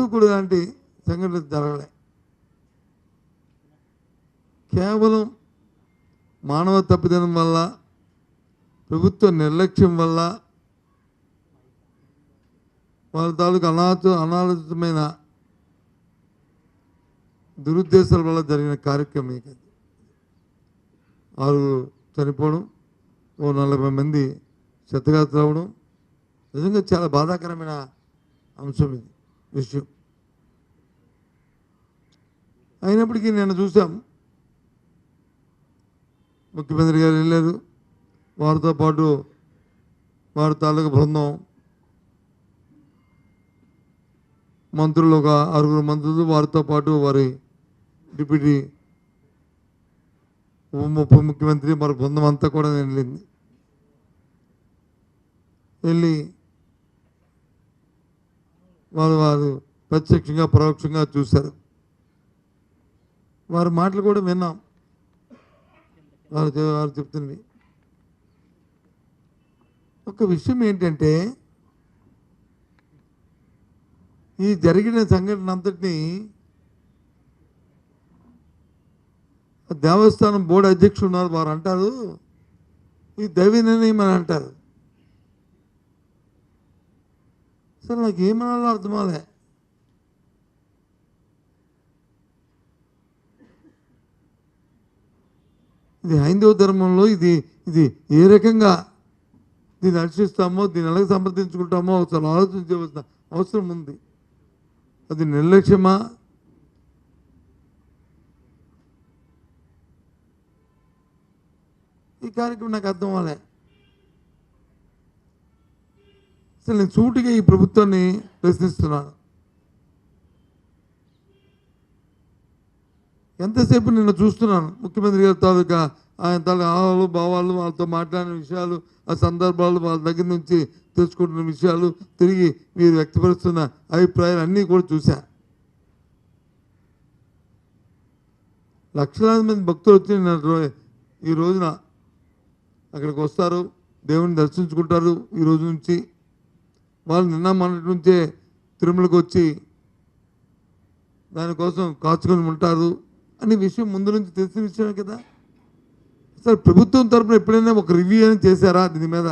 ఎప్పుడూ కూడా ఇలాంటి సంఘటన జరగలే. కేవలం మానవ తప్పిదనం వల్ల ప్రభుత్వ నిర్లక్ష్యం వల్ల వాళ్ళ తాలూకు అనాచ అనాలోచితమైన దురుద్దేశాల వల్ల జరిగిన కార్యక్రమం ఇది. ఆరు చనిపోవడం ఓ నలభై మంది చెత్తగాత్ర అవ్వడం నిజంగా చాలా బాధాకరమైన అంశం ఇది. విషయం. అయినప్పటికీ నేను చూసాం. ముఖ్యమంత్రి గారు వెళ్ళారు. వారితో పాటు వారి తాలూకు బృందం మంత్రులు ఒక ఆరుగురు మంత్రులు వారితో పాటు వారి డిప్యూటీ ఉప ముఖ్యమంత్రి మరి బృందం అంతా కూడా వెళ్ళింది. వెళ్ళి వారు వారు ప్రత్యక్షంగా పరోక్షంగా చూశారు. వారి మాటలు కూడా విన్నాం. వారు వారు చెప్తుంది ఒక విషయం ఏంటంటే ఈ జరిగిన సంఘటన అంతటిని దేవస్థానం బోర్డు అధ్యక్షులు ఉన్నారు. వారు అంటారు ఈ దైవ నిర్ణయం అని అంటారు. సార్ నాకు ఏమనాలో అర్థమాలే ఇది హైందవ ధర్మంలో ఇది ఇది ఏ రకంగా దీన్ని హర్షిస్తామో దీన్ని ఎలా సమర్థించుకుంటామో ఒకసారి ఆలోచించవలసిన అవసరం ఉంది. అది నిర్లక్ష్యమా? ఈ కార్యక్రమం నాకు అర్థం అవ్వలే అసలు నేను సూటిగా ఈ ప్రభుత్వాన్ని ప్రశ్నిస్తున్నాను. ఎంతసేపు నిన్న చూస్తున్నాను? ముఖ్యమంత్రి గారి తాలూకా ఆయన తన ఆహాలు భావాలు వాళ్ళతో మాట్లాడిన విషయాలు ఆ సందర్భాలు వాళ్ళ దగ్గర నుంచి తెలుసుకుంటున్న విషయాలు తిరిగి మీరు వ్యక్తపరుస్తున్న అభిప్రాయాలు అన్నీ కూడా చూశా. లక్షలాది మంది భక్తులు వచ్చి ఈ రోజున అక్కడికి వస్తారు దేవుని దర్శించుకుంటారు ఈ రోజు నుంచి. వాళ్ళు నిన్న మొన్నటి నుంచే తిరుమలకు వచ్చి దానికోసం కాచుకొని ఉంటారు అనే విషయం ముందు నుంచి తెలిసిన విషయమే కదా. సార్ ప్రభుత్వం తరపున ఎప్పుడైనా ఒక రివ్యూ అని చేశారా దీని మీద?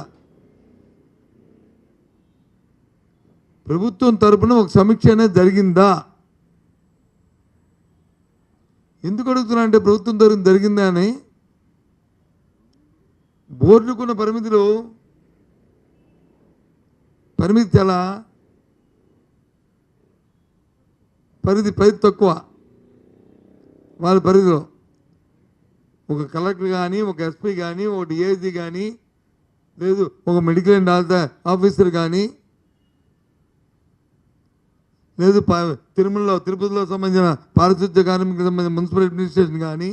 ప్రభుత్వం తరపున ఒక సమీక్ష అనేది జరిగిందా? ఎందుకు అడుగుతున్నా అంటే ప్రభుత్వం తరఫున జరిగిందా అని బోర్డుకున్న పరిమితిలో పరిమితి చాలా పరిధి పరిధి తక్కువ. వాళ్ళ పరిధిలో. ఒక కలెక్టర్ కానీ ఒక ఎస్పీ కానీ ఒక డిఐజీ కానీ లేదు ఒక మెడికల్ అండ్ హెల్త్ ఆఫీసర్ కానీ లేదు తిరుమలలో తిరుపతిలో సంబంధించిన పారిశుద్ధ్య కార్మికులకు సంబంధించిన మున్సిపల్ అడ్మినిస్ట్రేషన్ కానీ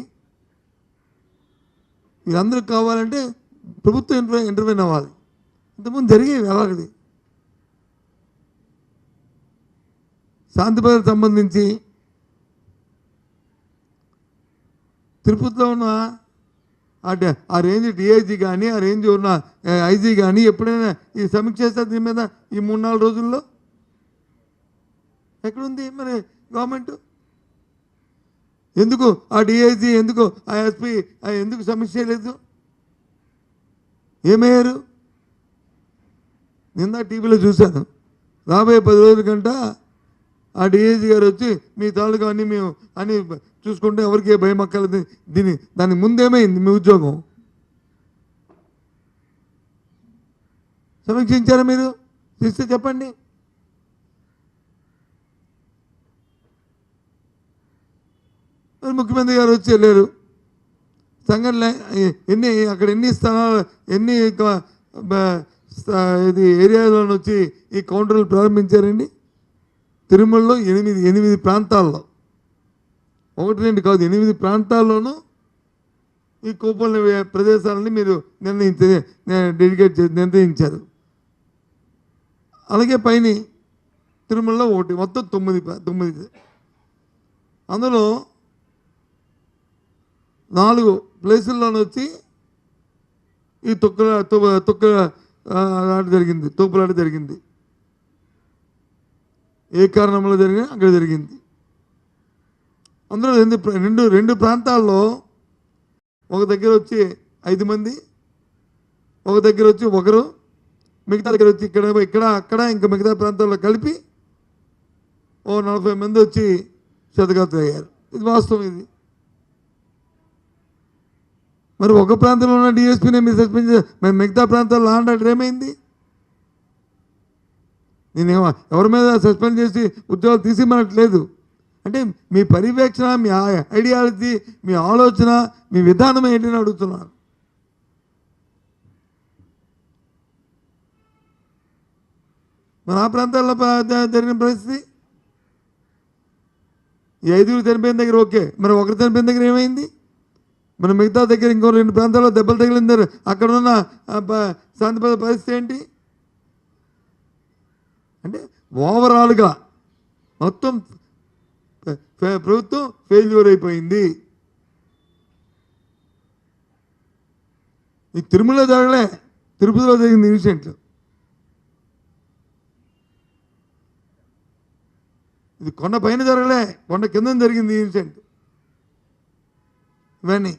వీళ్ళందరూ కావాలంటే ప్రభుత్వం ఇంటర్ ఇంటర్వ్యూ అవ్వాలి. ఇంతకుముందు జరిగేవి అలాగది. శాంతి సంబంధించి తిరుపతిలో ఉన్న ఆ ఆ రేంజ్ డిఐజీ కానీ ఆ రేంజ్ ఉన్న ఐజీ కానీ ఎప్పుడైనా ఈ సమీక్షేస్తారు దీని మీద ఈ మూడు నాలుగు రోజుల్లో? ఎక్కడుంది మరి గవర్నమెంట్? ఎందుకు ఆ డిఐజీ ఎందుకు ఆ ఎస్పీ ఎందుకు సమీక్ష చేయలేదు? ఏమయ్యారు? నిన్న టీవీలో చూశాను. రాబోయే పది రోజుల కంట ఆ డిఐజీ గారు వచ్చి మీ తాలూకా అన్ని మేము అని చూసుకుంటే ఎవరికి ఏ భయం అక్కర్లేదు. దీని దాని ముందేమైంది మీ ఉద్యోగం? సమీక్షించారా మీరు? చూస్తే చెప్పండి. మరి ముఖ్యమంత్రి గారు వచ్చి వెళ్ళారు. సంఘటన ఎన్ని అక్కడ ఎన్ని స్థానాలు ఎన్ని ఇది ఏరియాలో వచ్చి ఈ కౌంటర్లు ప్రారంభించారండి? తిరుమలలో ఎనిమిది ఎనిమిది ప్రాంతాల్లో. ఒకటి రెండు కాదు ఎనిమిది ప్రాంతాల్లోనూ ఈ కూపన్ ప్రదేశాలని మీరు నిర్ణయించే డెడికేట్ చేసి నిర్ణయించారు. అలాగే పైన తిరుమలలో ఒకటి మొత్తం తొమ్మిది తొమ్మిది. అందులో నాలుగు ప్లేసుల్లోనే వచ్చి ఈ తొక్కల తొ- తొక్కుల జరిగింది తోపులాట జరిగింది. ఏ కారణంలో జరిగినా అక్కడ జరిగింది. అందులో రెండు రెండు రెండు ప్రాంతాల్లో ఒక దగ్గర వచ్చి ఐదు మంది ఒక దగ్గర వచ్చి ఒకరు మిగతా దగ్గర వచ్చి ఇక్కడ ఇక్కడ అక్కడ ఇంకా మిగతా ప్రాంతాల్లో కలిపి ఓ నలభై మంది వచ్చి శతగాతులు అయ్యారు. ఇది వాస్తవం ఇది. మరి ఒక ప్రాంతంలో ఉన్న డిఎస్పీని మీరు సస్పెండ్ మేము మరి మిగతా ప్రాంతాల్లో లాండ్ ఆర్డర్ ఏమైంది? నేనేమో ఎవరి మీద సస్పెండ్ చేసి ఉద్యోగాలు తీసిమనట్లేదు అంటే మీ పర్యవేక్షణ మీ ఆ- ఐడియాలజీ మీ ఆలోచన మీ విధానం ఏంటని అడుగుతున్నాను మన ఆ ప్రాంతాల్లో జరిగిన పరిస్థితి? ఈ ఐదుగురు చనిపోయిన దగ్గర ఓకే. మరి ఒకరు చనిపోయిన దగ్గర ఏమైంది? మన మిగతా దగ్గర ఇంకో రెండు ప్రాంతాల్లో దెబ్బలు తగిలిన అక్కడ ఉన్న ప- శాంతి పరిస్థితి ఏంటి? అంటే ఓవరాల్గా మొత్తం ప్రభుత్వం ఫెయిల్యూర్ అయిపోయింది. ఈ తిరుమల జరగలే. తిరుపతిలో జరిగింది ఇన్సిడెంట్ ఇది కొండ పైన జరగలే. కొండ కింద జరిగింది ఈ ఇన్సిడెంట్ ఇవన్నీ.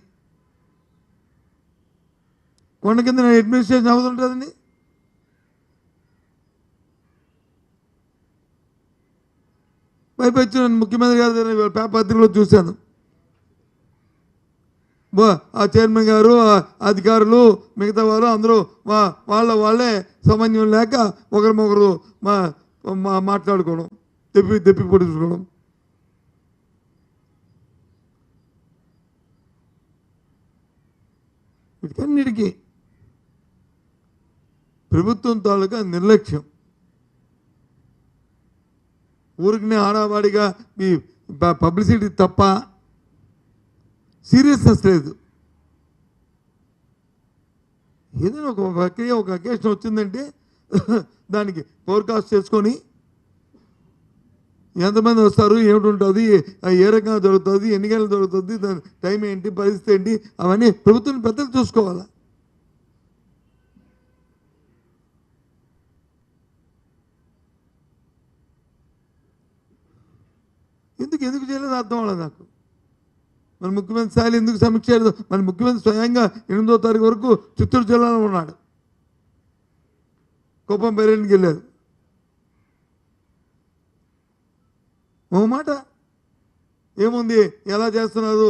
కొండ కింద అడ్మినిస్ట్రేషన్ అవుతుంటుందండి పైపెచ్చు నేను ముఖ్యమంత్రి గారు దగ్గర పత్రికలో చూశాను. బా ఆ చైర్మన్ గారు అధికారులు మిగతా వారు అందరూ వాళ్ళ వాళ్ళే సమన్వయం లేక ఒకరినొకరు మా మా- మాట్లాడుకోవడం తెప్పి తెప్పి పొడుచుకోవడం. వీటికన్నిటికీ ప్రభుత్వం తాలూకా నిర్లక్ష్యం. ఊరికి ఆడవాడిగా మీ పబ్లిసిటీ తప్ప సీరియస్నెస్ లేదు. ఏదైనా ఒక ప్రక్రియ ఒక అకేషన్ వచ్చిందంటే దానికి ఫోర్కాస్ట్ చేసుకొని ఎంతమంది వస్తారు ఏమిటి ఉంటుంది ఏ రకంగా జరుగుతుంది ఎన్ని గంటలు జరుగుతుంది దాని టైం ఏంటి పరిస్థితి ఏంటి అవన్నీ ప్రభుత్వం పెద్దలు చూసుకోవాలా. ఎందుకు ఎందుకు చేయలేదు అర్థం అవ్వలేదు నాకు? మన ముఖ్యమంత్రి స్థాయిలో ఎందుకు సమీక్ష చేయలేదు? మన ముఖ్యమంత్రి స్వయంగా ఎనిమిదో తారీఖు వరకు చిత్తూరు జిల్లాలో ఉన్నాడు. కుప్పం పేరెంట్కి వెళ్ళారు ఓ మాట? ఏముంది? ఎలా చేస్తున్నారు?